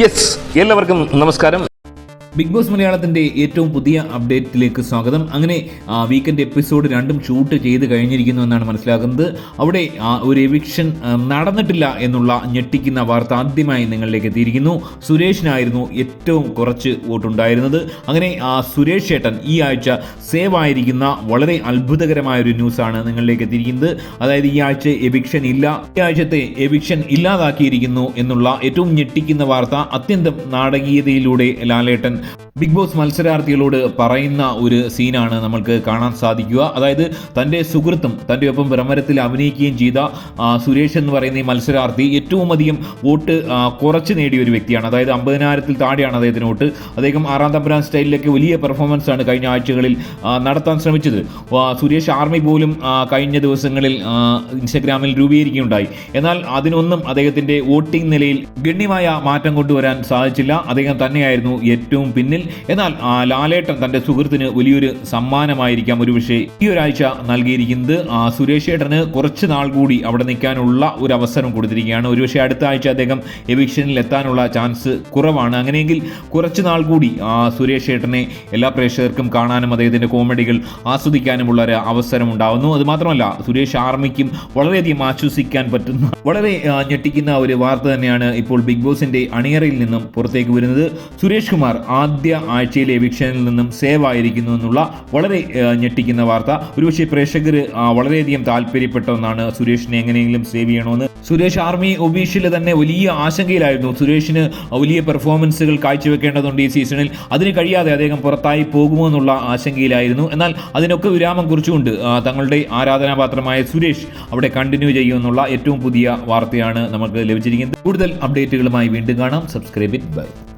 Yes എല്ലാവർക്കും നമസ്കാരം. Big boss മലയാളത്തിന്റെ ഏറ്റവും പുതിയ അപ്ഡേറ്റിലേക്ക് സ്വാഗതം. അങ്ങനെ വീക്കെൻഡ് എപ്പിസോഡ് രണ്ടും ഷൂട്ട് ചെയ്ത് കഴിഞ്ഞിരിക്കുന്നു എന്നാണ് മനസ്സിലാകുന്നത്. അവിടെ ഒരു എവിക്ഷൻ നടന്നിട്ടില്ല എന്നുള്ള ഞെട്ടിക്കുന്ന വാർത്ത ആദ്യമായി നിങ്ങളിലേക്ക് എത്തിയിരിക്കുന്നു. സുരേഷിനായിരുന്നു ഏറ്റവും കുറച്ച് വോട്ടുണ്ടായിരുന്നത്. അങ്ങനെ സുരേഷ് ചേട്ടൻ ഈ ആഴ്ച സേവ് ആയിരിക്കുന്ന വളരെ അത്ഭുതകരമായ ഒരു ന്യൂസാണ് നിങ്ങളിലേക്ക് എത്തിയിരിക്കുന്നത്. അതായത് ഈ ആഴ്ച എവിക്ഷൻ ഇല്ല. ഈ ആഴ്ചത്തെ എവിക്ഷൻ ഇല്ലാതാക്കിയിരിക്കുന്നു എന്നുള്ള ഏറ്റവും ഞെട്ടിക്കുന്ന വാർത്ത അത്യന്തം നാടകീയതയിലൂടെ ലാലേട്ടൻ ബിഗ് ബോസ് മത്സരാർത്ഥികളോട് പറയുന്ന ഒരു സീനാണ് നമ്മൾക്ക് കാണാൻ സാധിക്കുക. അതായത് തന്റെ സുഹൃത്തും തന്റെ ഒപ്പം ഭ്രമരത്തിൽ അഭിനയിക്കുകയും ചെയ്ത സുരേഷ് എന്ന് പറയുന്ന ഈ മത്സരാർത്ഥി ഏറ്റവും അധികം വോട്ട് കുറച്ച് നേടിയ ഒരു വ്യക്തിയാണ്. അതായത് അമ്പതിനായിരത്തിൽ താഴെയാണ് അദ്ദേഹത്തിന് വോട്ട്. അദ്ദേഹം ആറാം തമ്പുരാൻ സ്റ്റൈലിലൊക്കെ വലിയ പെർഫോമൻസ് ആണ് കഴിഞ്ഞ ആഴ്ചകളിൽ നടത്താൻ ശ്രമിച്ചത്. സുരേഷ് ആർമി പോലും കഴിഞ്ഞ ദിവസങ്ങളിൽ ഇൻസ്റ്റഗ്രാമിൽ രൂപീകരിക്കുകയുണ്ടായി. എന്നാൽ അതിനൊന്നും അദ്ദേഹത്തിന്റെ വോട്ടിംഗ് നിലയിൽ ഗണ്യമായ മാറ്റം കൊണ്ടുവരാൻ സാധിച്ചില്ല. അദ്ദേഹം തന്നെയായിരുന്നു ഏറ്റവും പിന്നിൽ. എന്നാൽ ലാലേട്ടൻ തന്റെ സുഹൃത്തിന് വലിയൊരു സമ്മാനമായിരിക്കാം ഒരു പക്ഷേ ഈ ഒരാഴ്ച നൽകിയിരിക്കുന്നത് സുരേഷ് ഏട്ടന് കുറച്ച് നാൾ കൂടി അവിടെ നിൽക്കാനുള്ള ഒരു അവസരം കൊടുത്തിരിക്കുകയാണ്. ഒരുപക്ഷെ അടുത്ത ആഴ്ച അദ്ദേഹം എവിക്ഷനിൽ എത്താനുള്ള ചാൻസ് കുറവാണ്. അങ്ങനെയെങ്കിൽ കുറച്ച് നാൾ കൂടി സുരേഷ് ഏട്ടനെ എല്ലാ പ്രേക്ഷകർക്കും കാണാനും അദ്ദേഹത്തിന്റെ കോമഡികൾ ആസ്വദിക്കാനുമുള്ള ഒരു അവസരം ഉണ്ടാകുന്നു അതുമാത്രമല്ല സുരേഷ് ആർമിക്കും വളരെയധികം ആശ്വസിക്കാൻ പറ്റുന്ന വളരെ ഞെട്ടിക്കുന്ന ഒരു വാർത്ത തന്നെയാണ് ഇപ്പോൾ ബിഗ് ബോസിന്റെ അണിയറയിൽ നിന്നും പുറത്തേക്ക് വരുന്നത്. സുരേഷ് കുമാർ ആദ്യ ആഴ്ചയിലെ എവിക്ഷനിൽ നിന്നും സേവ് ആയിരിക്കുന്നു എന്നുള്ള വളരെ ഞെട്ടിക്കുന്ന വാർത്ത. ഒരുപക്ഷെ പ്രേക്ഷകർ വളരെയധികം താല്പര്യപ്പെട്ട ഒന്നാണ് സുരേഷിനെ എങ്ങനെയെങ്കിലും സേവ് ചെയ്യണമെന്ന് സുരേഷ് ആർമി ഒബീഷിൽ തന്നെ വലിയ ആശങ്കയിലായിരുന്നു. സുരേഷിന് വലിയ പെർഫോമൻസുകൾ കാഴ്ചവെക്കേണ്ടതുണ്ട് ഈ സീസണിൽ. അതിന് കഴിയാതെ അദ്ദേഹം പുറത്തായി പോകുമോ എന്നുള്ള ആശങ്കയിലായിരുന്നു. എന്നാൽ അതിനൊക്കെ വിരാമം കുറിച്ചുകൊണ്ട് തങ്ങളുടെ ആരാധനാപാത്രമായ സുരേഷ് അവിടെ കണ്ടിന്യൂ ചെയ്യുമെന്നുള്ള ഏറ്റവും പുതിയ വാർത്തയാണ് നമുക്ക് ലഭിച്ചിരിക്കുന്നത്. കൂടുതൽ അപ്ഡേറ്റുകളുമായി വീണ്ടും കാണാം. Subscribe it bye.